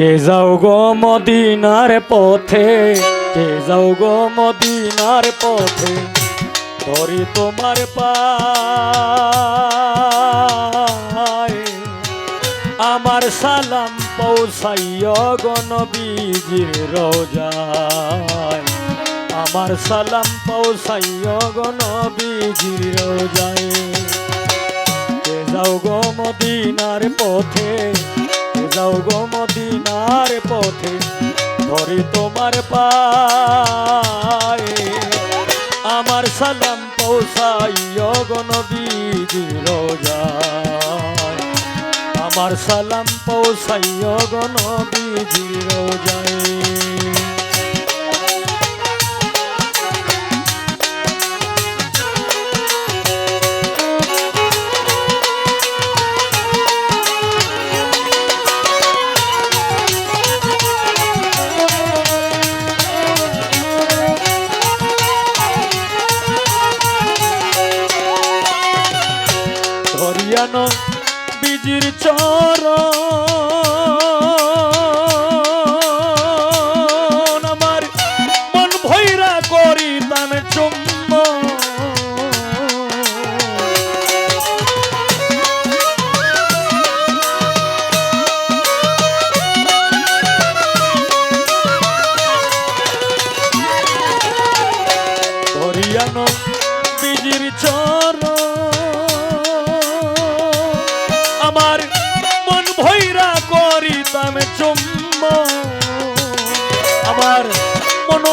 কে যাও গো মদিনার পথে, কে যাও গো মদিনার পথে, ধরি তোমার পায়। আমার সালাম পৌঁছাইয় গণবীজির রোজায়। আমার সালাম পৌঁছাইয় গণবীজির রোজায়। কে যাও গো মদিনার পথে যাও গো মদিনার পথে, ধরি তোমার পায়ে। আমার সালাম পৌঁছাইয় গণবীজির রোজায় আমার সালাম পৌঁছাইয় গণবীজির রোজায়।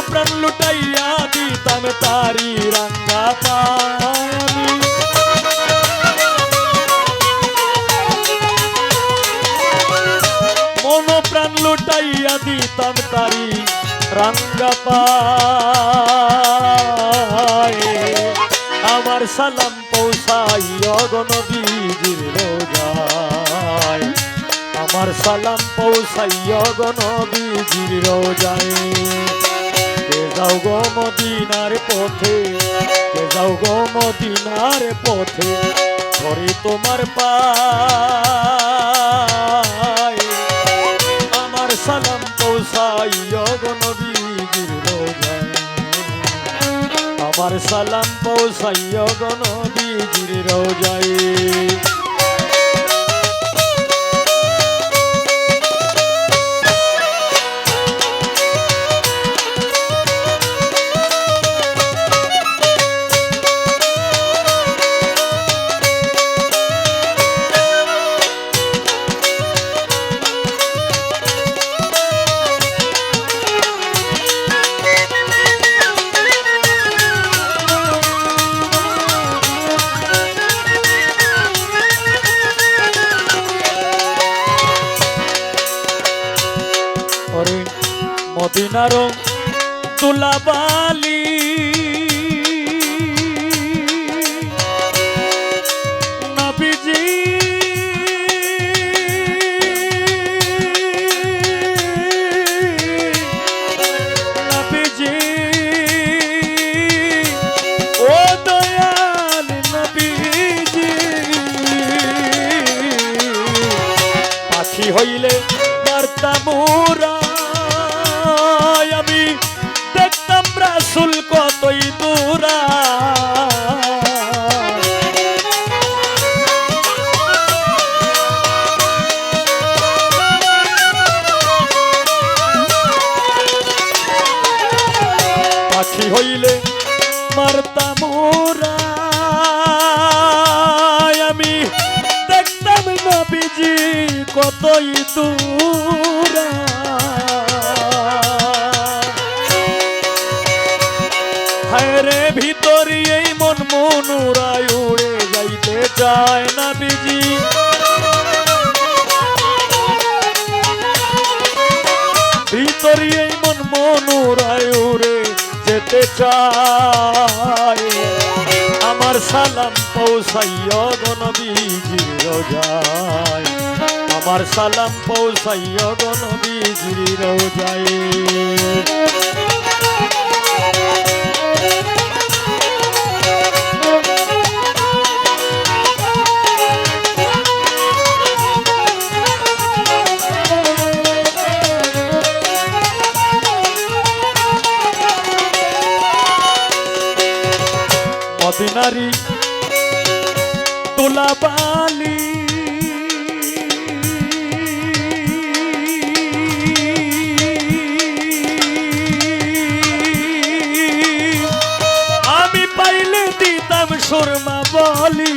প্রাণ লুটাইয়া দিতাম তারি রাঙ্গা পানি। মন প্রাণ লুটাইয়া দিতাম তারি রাঙ্গা পায়ে আমার সালাম পৌঁছাইয় গণবীজির রোজায়। আমার সালাম পৌঁছাইয় গণবীজির রোজায়। কে যাও গো মদিনার পথে কে যাও গো মদিনার পথে, ধরে তোমার পায়। আমার সালাম গণবীজির রোজায়। আমার সালাম পৌঁছাইয় গণবীজির রোজায়। মদিনার তুলাবালি নবীজি রাসুল কতই দূরা। পাখি হইলে মারতাম উড়াই আমি দেখতাম নবীজি কতই দূরা। মনুরায় উড়ে যাইতে চায় না বিজি। ভিতরি এই মন মনুরায় উড়ে যেতে চায়। আমার সালাম পৌঁছাইয় গণবীজির রোজায়। আমার সালাম পৌঁছাইয় গণবীজির রোজায়। দুলাবালি আমি পাইলে দিতাম সুরমা বলি।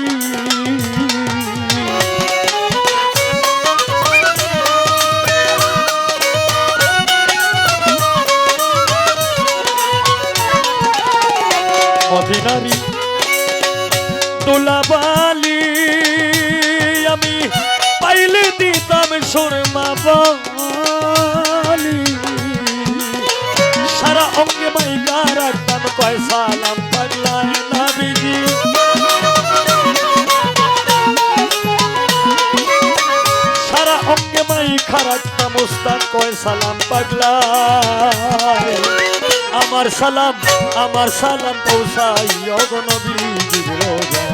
মদিনারি দোলাবালি আমি পাইলে দিতাম সুরমা বলি সারা অঙ্গে মাইকা রাখতাম কয় সালাম পাগলায় নাবিজি। সারা অঙ্গে মাইকা রাখতাম উস্তাদ কয় সালাম পাগলায় আমার সালাম আমার সালাম পৌঁছাই অগনবীজির রোজায়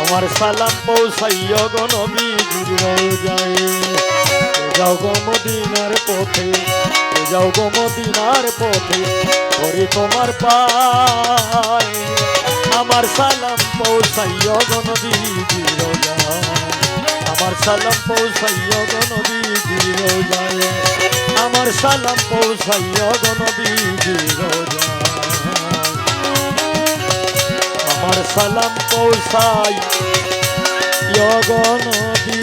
আমার সালাম পৌঁছাই অগনবীজির রোজায় যাও গো মদিনার পথে যাও গো মদিনার পথে ধরে তোমার পায়। আমার সালাম পৌঁছাই অগনবীজির রোজায় আমার সালাম পৌঁছাই অগনবীজির রোজায়। আমার সালাম পৌঁছাই অগনবীজির রোজায়। আমার সালাম পৌঁছাই অগনবী